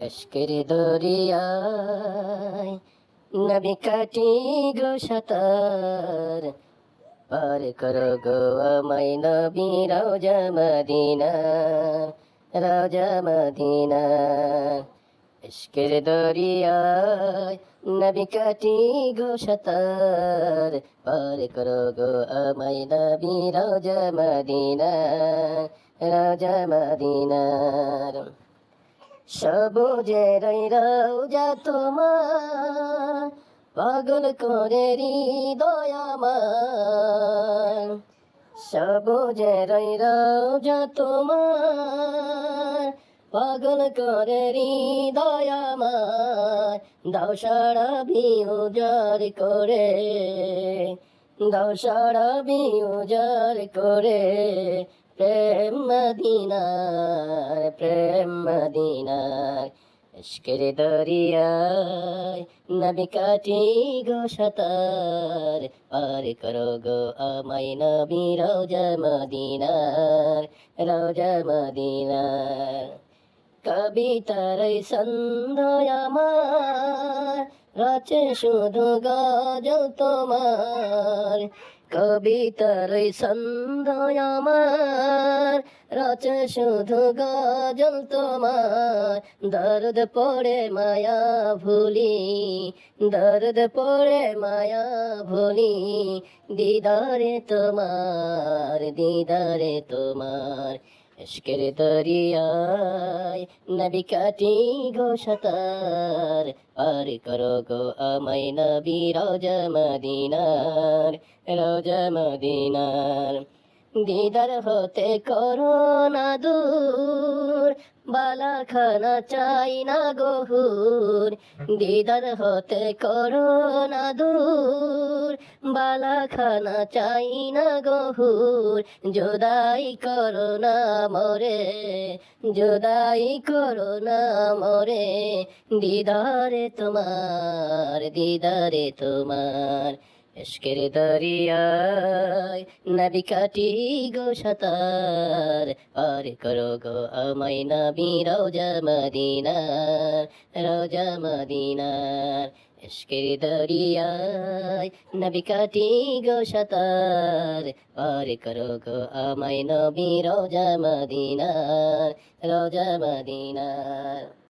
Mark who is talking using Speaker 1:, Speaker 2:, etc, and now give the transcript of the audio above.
Speaker 1: এশকের দরিয়ায় নবী কাটি গো সাতার। পার করো গো আমায় নবী রওজা মদিনা রওজা মদিনা। ইশকের দরিয়ায় নবী কাটি গো সাতার। পার করো গো আমায় নবী রওজা মদিনা রওজা মদিনার। সবুজের রওজা তোমার, পাগল করে হৃদয় আমার। সবুজের রওজা তোমার, পাগল করে হৃদয় আমার। দাও সারা বিউজার করে, দাও সারা বিউজার করে প্রেম মদিনার প্রেম মদিনার ইশকের দরিয়ায় নবী কাটি গো সাতার, পার করো গো আমায় নবী রওজা মদিনার রওজা মদিনার। কবিতার সন্ধ্যয় আমার, রাচে শুধু গজল তোমার। কবিতার সন্ধ্যয় আমার রাচে শুধু গজল তোমার দর্দ পড়ে মায়া ভুলি দর্দ পড়ে মায়া ভুলি দিদারে তোমার দিদারে তোমার ইশকের দরিয়ায় নবী কাটি গো সাতার পার করো গো আমায় নবী রোজা মদিনার রোজা মদিনার। দিদার হতে করো না দূর বালা খানা চাই না গহুর দিদার হতে করো না দূর বালা খানা চাই না গহুর জোদাই করো না মরে, জোদাই করো না মরে, দিদারে তোমার দিদারে তোমার। ইশকের দরিয়ায় নবী কাটি গো সাতার, পার করো গো আমায় নবী রওজা মদিনার রওজা মদিনার। ইশকের দরিয়ায় নবী কাটি গো সাতার পার করো গো আমায় নবী রোজা মদিনার রোজা মদিনার